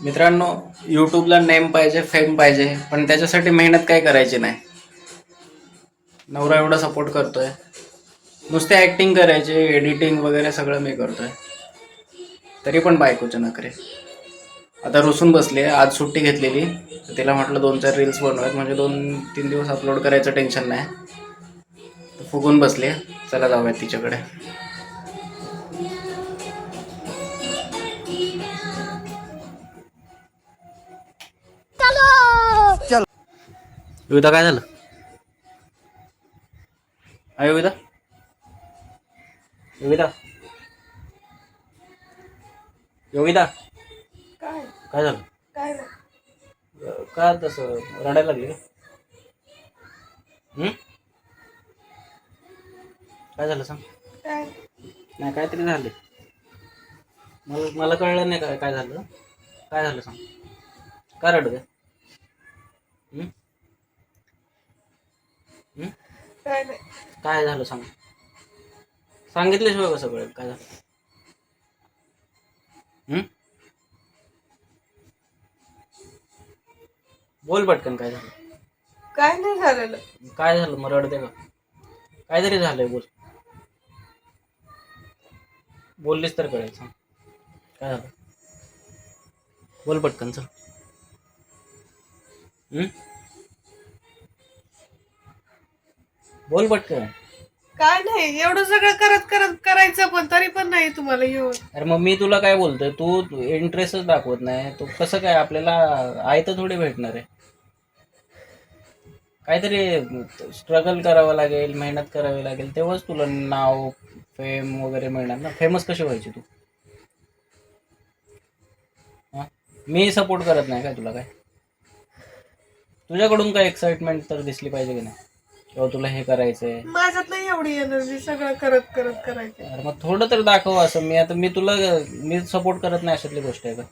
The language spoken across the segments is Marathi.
मित्रांनो यूट्यूबला नेम पाहिजे फेम पाहिजे पण त्याच्यासाठी मेहनत काही करायची नाही. नवरा एवढा सपोर्ट करतोय. नुसते ॲक्टिंग करायचे एडिटिंग वगैरे सगळं मी करतोय. तरी पण बायकोचे नखरे. आता रुसून बसली आहे आज सुट्टी घेतलेली. तर तिला म्हटलं दोन चार रील्स बनवायत म्हणजे दोन तीन दिवस अपलोड करायचं टेन्शन नाही. फुगून बसले चला जाऊयात तिच्याकडे. योगिता काय झालं? हा योगिता योगिता योगिता काय? काय झालं? काय नाही. अं, का तसं रडायला लागली का? हं? काय झालं सांग? काय? नाही काहीतरी झाले. मला मला कळलं नाही काय काय झालं. काय झालं सांग? का रडत आहे? हं? काय नाही. काय झालं सांग. सांगितल्याशिवाय कसं कळेल काय झालं. हं? बोल पटकन काय झालं. काय नाही झालेलं. काय झालं मग रडते का? काहीतरी झालंय बोल. बोललीस तर कळेल सांग. काय झालं? बोल पटकन चल. हं? बोल पटकन. काय नाही एवढं सगळं करत करत करायचं पण तरी पण नाही तुम्हाला येऊन. अरे मग मी तुला काय बोलतोय तू इंटरेस्टच दाखवत नाही तू कसं काय आपल्याला आहे तर थोडी भेटणार आहे. काहीतरी स्ट्रगल करावं लागेल मेहनत करावी लागेल तेव्हाच तुला नाव फेम वगैरे मिळणार ना. फेमस कशी व्हायची तू? हा? मी सपोर्ट करत नाही काय तुला काय? तुझ्याकडून काय एक्साइटमेंट तर दिसली पाहिजे की नाही? किंवा तुला हे करायचंय? माझ्यात नाही एवढी एनर्जी सगळं करत करत करायचं अरे मग थोडं तर दाखव असं. मी आता मी तुला मी सपोर्ट करत नाही अशातली गोष्ट आहे का?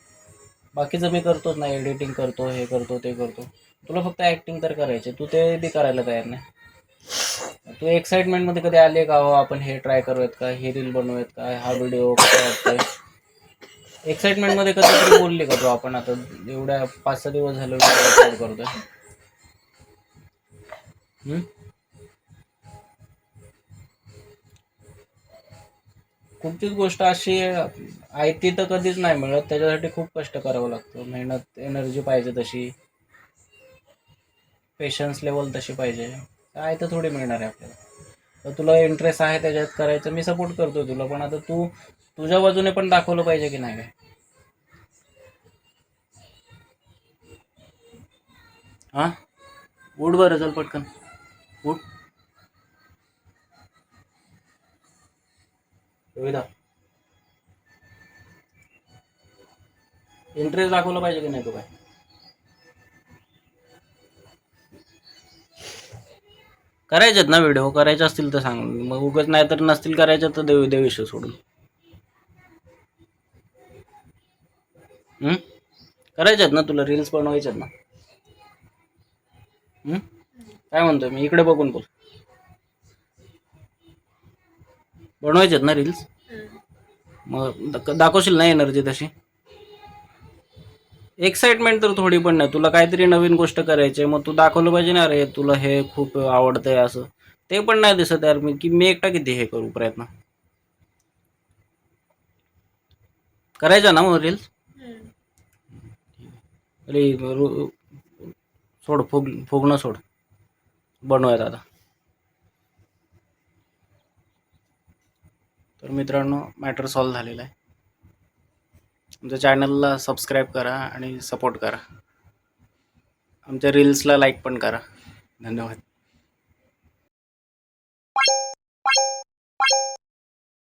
बाकीचं मी करतोच नाही. एडिटिंग करतो हे करतो ते करतो. तुला फक्त ऍक्टिंग तर करायचे तू ते बी करायला तयार नाही. तू एक्साइटमेंटमध्ये कधी आले का? हो आपण हे ट्राय करूयात का? हे रील बनवूयात का? हा व्हिडिओ एक्साइटमेंटमध्ये कधीतरी बोलली का तू आपण? आता एवढ्या पाच सहा दिवस झाले करतोय. हम्म? गोष्ट अशी आहे ती तर कधीच नाही मिळत. त्याच्यासाठी खूप कष्ट करावं लागतं. मेहनत एनर्जी पाहिजे तशी. पेशन्स लेवल तशी पाहिजे. काय तर थोडी मिळणार आहे आपल्याला. तर तुला इंटरेस्ट आहे त्याच्यात करायचं मी सपोर्ट करतो तुला. पण आता तू तुझ्या बाजूने पण दाखवलं पाहिजे की नाही काय? हा? उठ बरं चल पटकन. उठ. विविधा. इंटरेस्ट दाखवलं पाहिजे की नाही तू काय? करायच्यात ना व्हिडिओ करायचे असतील तर सांग. मग उगच नाही तर नसतील करायच्या तर देऊ दे विषय सोडून. हम्म? करायच्यात ना तुला? रील्स बनवायच्यात ना. काय म्हणतोय? मी इकडे बघून बोल. बनवायच्यात ना रील्स मग दाखवशील ना एनर्जी तशी? एक्साइटमेंट तर थोडी पण नाही. तुला काहीतरी नवीन गोष्ट करायची आहे मग तू दाखवलं पाहिजे ना अरे तुला हे खूप आवडतंय असं. ते पण नाही दिसत यार मी की मी एकटा किती हे करू प्रयत्न? करायचा ना मग रील्स अरे रु- सोड फुग फुगणं सोड. बनवूयात आता. तर मित्रांनो मॅटर सॉल्व झालेला आहे. आमच्या चॅनलला सबस्क्राईब करा आणि सपोर्ट करा. आमच्या रील्सला लाईक पण करा. धन्यवाद.